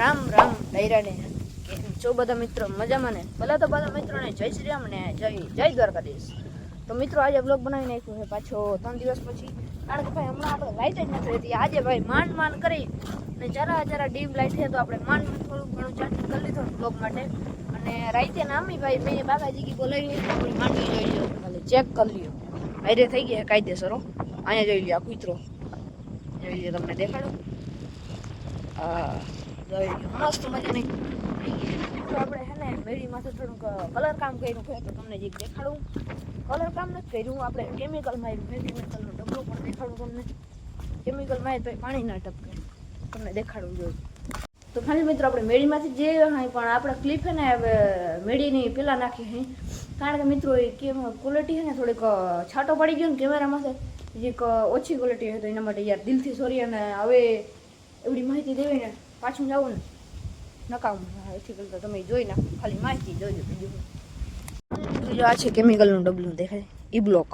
રામ રામ ડાયરાને જો બધા મિત્રો મજામાં ને ભલે તો બધા મિત્રોને જય શ્રી રામ ને જય જય દ્વારકાધીશ તો મિત્રો આજે બ્લોગ બનાવી નાખ્યું છે પાછો ત્રણ દિવસ પછી કારણ કે ભાઈ હમણાં આપણે લાઈટ જ નથી રહેતી આજે ભાઈ માંડ માંડ કરી અને જરા જરા ડીમ લાઈટ છે તો આપણે માંડ થોડું ઘણું ચાર્જિંગ કરી લીધો બ્લોગ માટે અને રાઈતે નામી ભાઈ મેં બાબાજી કી બોલાવી આપણે માંડવી જોઈ લો એટલે ચેક કરી લ્યો હાઈરે થઈ ગયા કાયદેસરો અહીંયા જોઈ લ્યો આ કૂતરો જોઈ લ્યો તમને દેખાડો હા આપણે હે ને મેળી થોડુંક કલર કામ કર્યું કે તમને જે દેખાડું કલર કામ નથી કર્યું આપણે કેમિકલ માર્યું મેં કેમિકલનો ડબલો પણ દેખાડું તમને કેમિકલ માર્યું તો પાણી ના તમને દેખાડવું જોઈએ તો ફાઇનલ મિત્રો આપણે મેળીમાંથી જઈ હોય પણ આપણે ક્લિપ હે ને હવે મેળીની પેલા નાખી હે કારણ કે મિત્રો એ કેમ ક્વોલિટી હે ને થોડીક છાંટો પડી ગયો ને કેમેરામાં જે ઓછી ક્વોલિટી હોય તો એના માટે યાર દિલથી સોરી અને હવે એવડી માહિતી દેવી ને પાંચું જવું નકામ હે થી તમઈ જોઈ ના ખાલી માખી જોજો જુઓ જુઓ છે કે મેકલન ડબલ દેખાય ઈ બ્લોક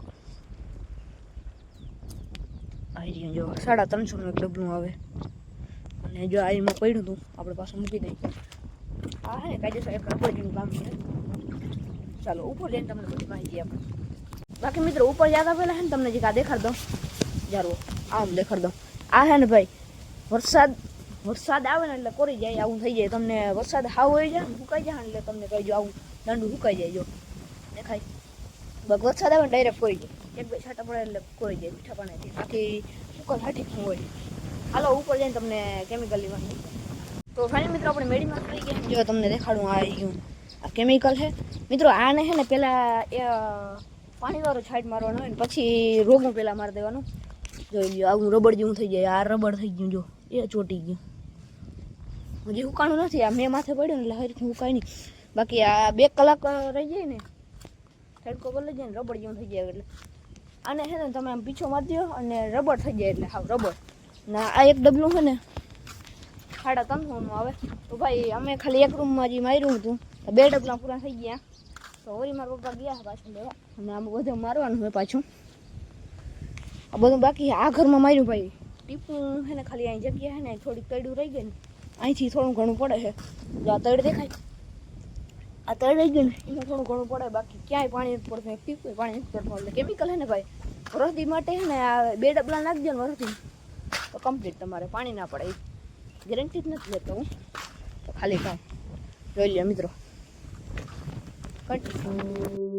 આ રીયો જો 350 નો ડબલ આવે અને જો આ એમાં પડ્યું તો આપણે પાછું મૂકી દે આ હે ને કઈ જો સાહેબ કરતો જ ન કામ છે ચાલો ઉપર લેન તમને બધી માખી દેખ બાકી મિત્રો ઉપર જાવા પહેલા હે ને તમને જ કા દેખાડ દો જારવો આમ દેખાડ દો આ હે ને ભાઈ વરસાદ વરસાદ આવે ને એટલે કોરી જાય આવું થઈ જાય તમને વરસાદ હાવ હોય જાય સુકાઈ જાય એટલે તમને કહેજો આવું દાંડું સુકાઈ જાય જો દેખાય બગ વરસાદ આવે ને ડાયરેક્ટ કોઈ જાય એક બે છાંટા પડે એટલે કોઈ જાય મીઠા પાણીથી બાકી સુકલ હાટી હોય હાલો ઉપર જઈને તમને કેમિકલ લેવાનું તો ફાઇનલ મિત્રો આપણે મેડીમાં કરી ગયા જો તમને દેખાડું આ ગયું આ કેમિકલ છે મિત્રો આને છે ને પહેલાં એ પાણીવાળો છાંટ મારવાનો હોય ને પછી રોગું પહેલાં મારી દેવાનું જોઈ લો આવું રબડ જેવું થઈ જાય આ રબડ થઈ ગયું જો એ ચોટી ગયું मुझे हुकाणु नथी आ मैं माथे पडियो न ल हर हुकाई नी बाकी आ 2 कलाक रह जाए ने थड़को बल जाए न रबर ज्यों थई जाए એટલે ane હે ને તમે પાછો માર દયો અને રબર થઈ જાય એટલે હાવ રબર ના આ એક ડબલું હે ને 3.5 નું આવે તો ભાઈ અમે ખાલી એક રૂમ માં જી માર્યું તું બેડબલા પુરા થઈ ગયા તો ઓરી માં રોપા ગયા પાછું દેવા અમે આમ બોધ મારવાનું હોય પાછું આ બધું બાકી આ ઘર માં માર્યું ભાઈ ટીપું હે ને ખાલી આ જગ્યા હે ને થોડી કડ્યું રહી ગઈ ને અહીંથી થોડું ઘણું પડે છે જો આ તળ દેખાય આ તળ રહી ગયું ને એમાં થોડું ઘણું પડે બાકી ક્યાંય પાણી નથી પડતું એક પાણી નથી પડતું એટલે કેમિકલ હે ને ભાઈ વરસદી માટે હે ને આ બે ડબલા નાખી દે ને વરસદી તો કમ્પ્લીટ તમારે પાણી ના પડે એ ગેરંટી જ નથી લેતો હું તો ખાલી કામ જોઈ લે મિત્રો કટ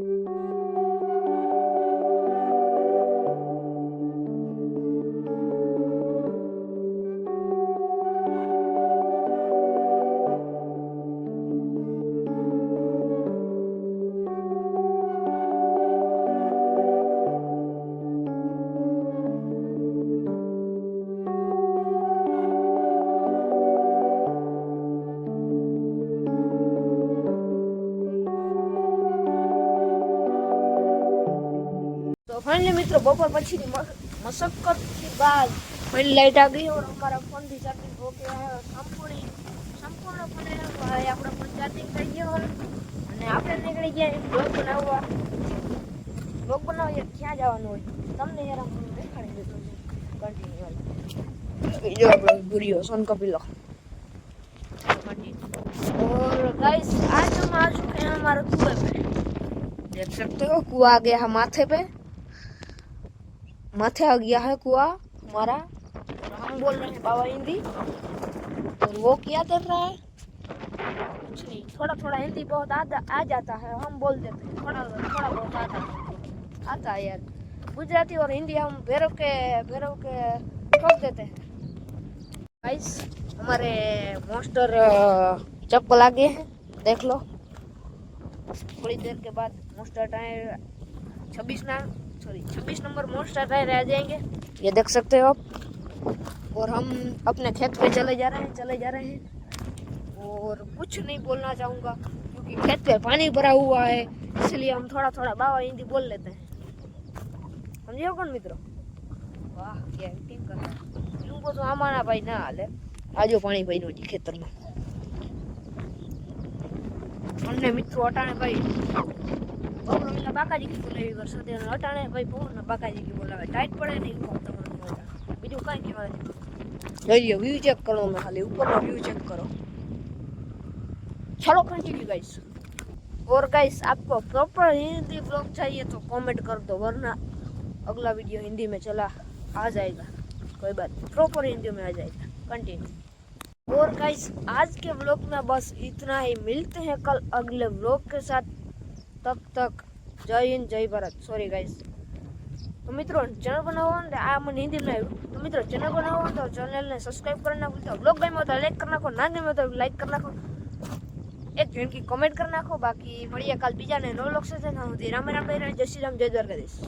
फाइनली मित्र बपोर पी मशक्कत बाद फाइनली लाइट आ गई और अमरा फोन भी चार्जिंग हो गया संपूर्ण फोन आप फोन चार्जिंग कर आप निकली गए ब्लॉग बना ब्लॉग बना क्या जावा तमने यार और गाइस आज हम आ चुके हैं हमारे कुएं पे देख सकते हो कुआ आ गया माथे पे माथे आ गया है कुआ हमारा हम बोल रहे हैं बाबा हिंदी और तो वो क्या कर रहा है कुछ नहीं थोड़ा थोड़ा हिंदी बहुत आ जाता है हम बोल देते हैं थोड़ा थोड़ा बहुत आता है आता है यार गुजराती और हिंदी हम भैरव के भैरव के ठोक देते हैं गाइस हमारे मोस्टर चप्पल आ गए हैं देख लो थोड़ी देर के बाद मोस्टर टाइम छब्बीस ना छब्बीस नंबर मोस्टर अटैक रह जाएंगे ये देख सकते हो आप और हम अपने खेत पे चले जा रहे हैं चले जा रहे हैं और कुछ नहीं बोलना चाहूँगा क्योंकि खेत पे पानी भरा हुआ है इसलिए हम थोड़ा थोड़ा बाबा हिंदी बोल लेते हैं समझे कौन मित्रों સમજ્યો કોણ મિત્રો વાહ કે तो हमारा भाई ना हाल है आज पानी આજો પાણી जी खेतर में हमने मित्रों हटाने भाई चलो कंटिन्यू गाइस और गाइस आपको प्रॉपर हिंदी ब्लॉग चाहिए तो कमेंट कर दो वरना अगला वीडियो हिंदी में चला आ जाएगा कोई बात प्रॉपर हिंदी में आ जाएगा कंटिन्यू और गाइस आज के ब्लॉग में बस इतना ही मिलते हैं कल अगले ब्लॉग के साथ તબ તક જય હિન્દ જય ભારત સોરી ગાઈસ તો મિત્રો ચેનલ બનાવો ને આ મને હિન્દી બનાવ્યું તો મિત્રો ચેનલ બનાવો તો ચેનલને સબસ્ક્રાઈબ કરી નાખો તો બ્લોગ ગમ્યો તો લાઈક કરી નાખો ના ગમ્યો તો લાઈક કરી નાખો એક ઘણકી કોમેન્ટ કરી નાખો બાકી મળીએ કાલ બીજાને નો લોક સાથે રામે રામ જય શ્રી રામ જય દ્વારકાધીશ